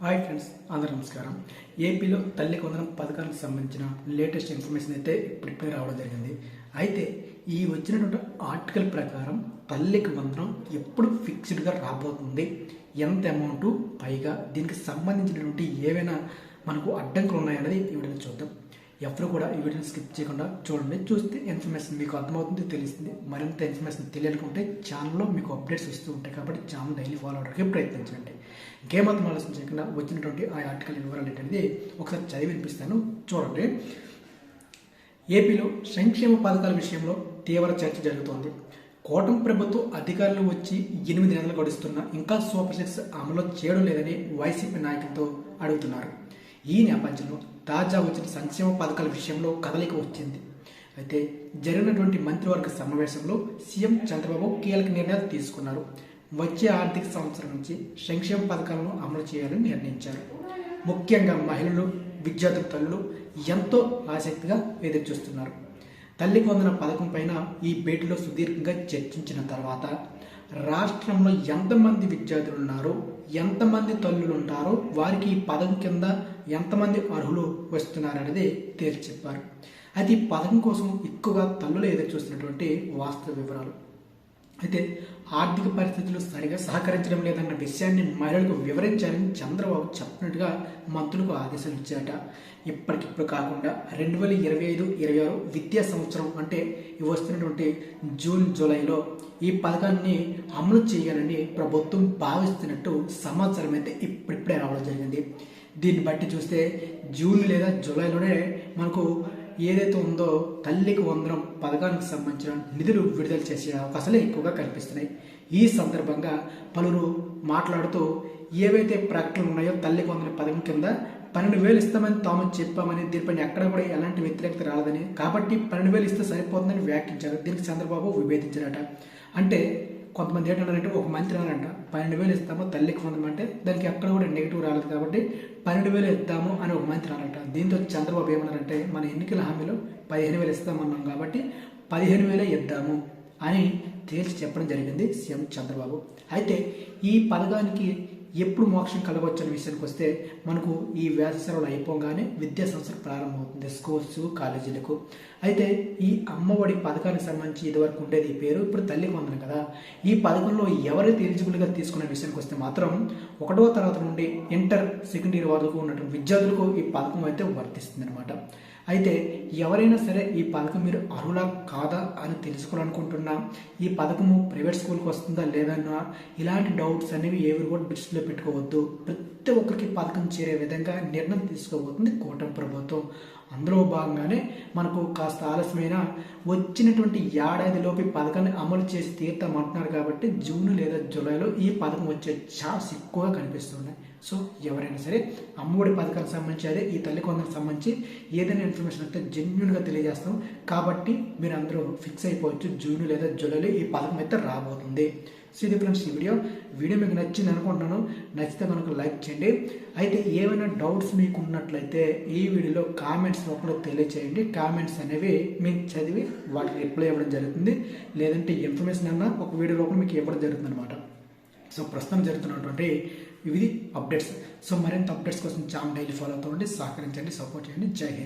Hi friends అందరూ నమస్కారం. ఏపీలో తల్లి కొందరం పథకానికి సంబంధించిన లేటెస్ట్ ఇన్ఫర్మేషన్ అయితే ఇప్పుడిప్పుడే రావడం జరిగింది. అయితే ఈ వచ్చినటువంటి ఆర్టికల్ ప్రకారం తల్లికి మంత్రం ఎప్పుడు ఫిక్స్డ్గా రాబోతుంది ఎంత అమౌంట్ పైగా దీనికి సంబంధించినటువంటి ఏవైనా మనకు అడ్డంకులు ఉన్నాయన్నది ఈ వీడియోలో చూద్దాం. ఎవరు కూడా ఈ వీడియోని స్కిప్ చేయకుండా చూడండి. చూస్తే ఇన్ఫర్మేషన్ మీకు అర్థమవుతుంది తెలుస్తుంది. మరింత ఇన్ఫర్మేషన్ తెలియాలనుకుంటే ఛానల్లో మీకు అప్డేట్స్ వస్తూ ఉంటాయి కాబట్టి ఛానల్ డైలీ ఫాలో అవడానికి ప్రయత్నించండి. ఇంకేమాత్రం ఆలోచన చేయకుండా వచ్చినటువంటి ఆ ఆర్టికల్ వివరాలు ఏంటనేది ఒకసారి చదివి వినిపిస్తాను. చూడండి. ఏపీలో సంక్షేమ పథకాల విషయంలో తీవ్ర చర్చ జరుగుతోంది. కూటమి ప్రభుత్వం అధికారులు వచ్చి ఎనిమిది నెలలు గడుస్తున్నా ఇంకా సూపర్ సిక్స్ అమలు చేయడం లేదని వైసీపీ నాయకులతో అడుగుతున్నారు. ఈ నేపథ్యంలో తాజా వచ్చిన సంక్షేమ పథకాల విషయంలో కదలిక వచ్చింది. అయితే జరిగినటువంటి మంత్రివర్గ సమావేశంలో సీఎం చంద్రబాబు కీలక నిర్ణయాలు తీసుకున్నారు. వచ్చే ఆర్థిక సంవత్సరం నుంచి సంక్షేమ పథకాలను అమలు చేయాలని నిర్ణయించారు. ముఖ్యంగా మహిళలు విద్యార్థుల తల్లులు ఎంతో ఆసక్తిగా ఎదురుచూస్తున్నారు. తల్లి పొందిన పథకం పైన ఈ భేటీలో సుదీర్ఘంగా చర్చించిన తర్వాత రాష్ట్రంలో ఎంతమంది విద్యార్థులు ఉన్నారో ఎంతమంది తల్లులు ఉంటారో వారికి ఈ పథకం కింద ఎంతమంది అర్హులు వస్తున్నారనేది తేల్చి చెప్పారు. అది ఈ పథకం కోసం ఎక్కువగా తల్లులు ఎదురు చూస్తున్నటువంటి వాస్తవ వివరాలు. అయితే ఆర్థిక పరిస్థితులు సరిగా సహకరించడం లేదన్న విషయాన్ని మహిళలకు వివరించాలని చంద్రబాబు చెప్పినట్టుగా మంత్రులకు ఆదేశాలు ఇచ్చారట. ఇప్పటికిప్పుడు కాకుండా రెండు వేల ఇరవై ఐదు ఇరవై ఆరు విద్యా సంవత్సరం అంటే వస్తున్నటువంటి జూన్ జూలైలో ఈ పథకాన్ని అమలు చేయాలని ప్రభుత్వం భావిస్తున్నట్టు సమాచారం అయితే ఇప్పుడిప్పుడే రావడం జరిగింది. దీన్ని బట్టి చూస్తే జూన్ లేదా జూలైలోనే మనకు ఏదైతే ఉందో తల్లికి వందనం పథకానికి సంబంధించిన నిధులు విడుదల చేసే అవకాశాలు ఎక్కువగా కనిపిస్తున్నాయి. ఈ సందర్భంగా పలువురు మాట్లాడుతూ ఏవైతే ప్రకటనలు ఉన్నాయో తల్లికి వందన పథకం కింద పన్నెండు వేలు ఇస్తామని తాము చెప్పామని దీనిపైన ఎక్కడ కూడా ఎలాంటి వ్యతిరేకత రాలేదని కాబట్టి పన్నెండు వేలు ఇస్తే సరిపోతుందని వ్యాఖ్యించారు దీనికి చంద్రబాబు విభేదించారట. అంటే కొంతమంది ఏంటంటారంటే ఒక మంత్రి అనంట పన్నెండు వేలు ఇస్తాము తల్లికి పొందమంటే అంటే దానికి ఎక్కడ కూడా నెగిటివ్ రాలేదు కాబట్టి పన్నెండు వేలు ఇద్దాము అని ఒక మంత్రి అనంట దీంతో చంద్రబాబు ఏమన్నారంటే మన ఎన్నికల హామీలో పదిహేను వేలు ఇస్తామన్నాం కాబట్టి పదిహేను వేలే ఇద్దాము అని తేల్చి చెప్పడం జరిగింది సీఎం చంద్రబాబు. అయితే ఈ పథకానికి ఎప్పుడు మోక్షం కలగవచ్చు అనే విషయానికి వస్తే మనకు ఈ వేసవి సెలవులు అయిపోగానే విద్యా సంస్థలు ప్రారంభమవుతుంది. స్కూల్స్ కాలేజీలకు. అయితే ఈ అమ్మఒడి పథకానికి సంబంధించి ఇదివరకు ఉండేది ఈ పేరు ఇప్పుడు తల్లికి వందనం కదా. ఈ పథకంలో ఎవరైతే ఎలిజిబుల్గా తీసుకునే విషయానికి వస్తే మాత్రం ఒకటో తరగతి నుండి ఇంటర్ సెకండ్ ఇయర్ వరకు ఉన్నటువంటి విద్యార్థులకు ఈ పథకం అయితే వర్తిస్తుంది అనమాట అయితే ఎవరైనా సరే ఈ పథకం మీరు అర్హులా కాదా అని తెలుసుకోవాలనుకుంటున్నా ఈ పథకము ప్రైవేట్ స్కూల్కి వస్తుందా లేదన్నా ఇలాంటి డౌట్స్ అనేవి ఏవి కూడా దృష్టిలో పెట్టుకోవద్దు. ప్రతి ఒక్కరికి పథకం చేరే విధంగా నిర్ణయం తీసుకోబోతుంది కూటమి ప్రభుత్వం. అందులో భాగంగానే మనకు కాస్త ఆలస్యమైన వచ్చినటువంటి ఏడాదిలోపు ఈ పథకాన్ని అమలు చేసి తీర్థం అంటున్నారు కాబట్టి జూన్ లేదా జూలైలో ఈ పథకం వచ్చే ఛాన్స్ ఎక్కువగా కనిపిస్తున్నాయి. సో ఎవరైనా సరే అమ్మఒడి పథకానికి సంబంధించి అదే ఈ తల్లి కొందరికి సంబంధించి ఏదైనా ఇన్ఫర్మేషన్ అయితే జెన్యున్గా తెలియజేస్తాం. కాబట్టి మీరు అందరూ ఫిక్స్ అయిపోవచ్చు జూన్ లేదా జూలైలో ఈ పథకం అయితే రాబోతుంది. సో ఇది ఫ్రెండ్స్ ఈ వీడియో. వీడియో మీకు నచ్చింది అనుకుంటున్నాను. నచ్చితే కనుక లైక్ చేయండి. అయితే ఏమైనా డౌట్స్ మీకు ఉన్నట్లయితే ఈ వీడియోలో కామెంట్స్ రూపంలో తెలియచేయండి. కామెంట్స్ అనేవి మీకు చదివి వాటికి రిప్లై ఇవ్వడం జరుగుతుంది. లేదంటే ఇన్ఫర్మేషన్ అన్నా ఒక వీడియో రూపంలో మీకు ఇవ్వడం జరుగుతుంది అనమాట సో ప్రస్తుతం జరుగుతున్నటువంటి ఇవి అప్డేట్స్. సో మరింత అప్డేట్స్ కోసం ఛానల్ డైలీ ఫాలో అవుతుండండి సహకరించండి సపోర్ట్ చేయండి. జై హింద్.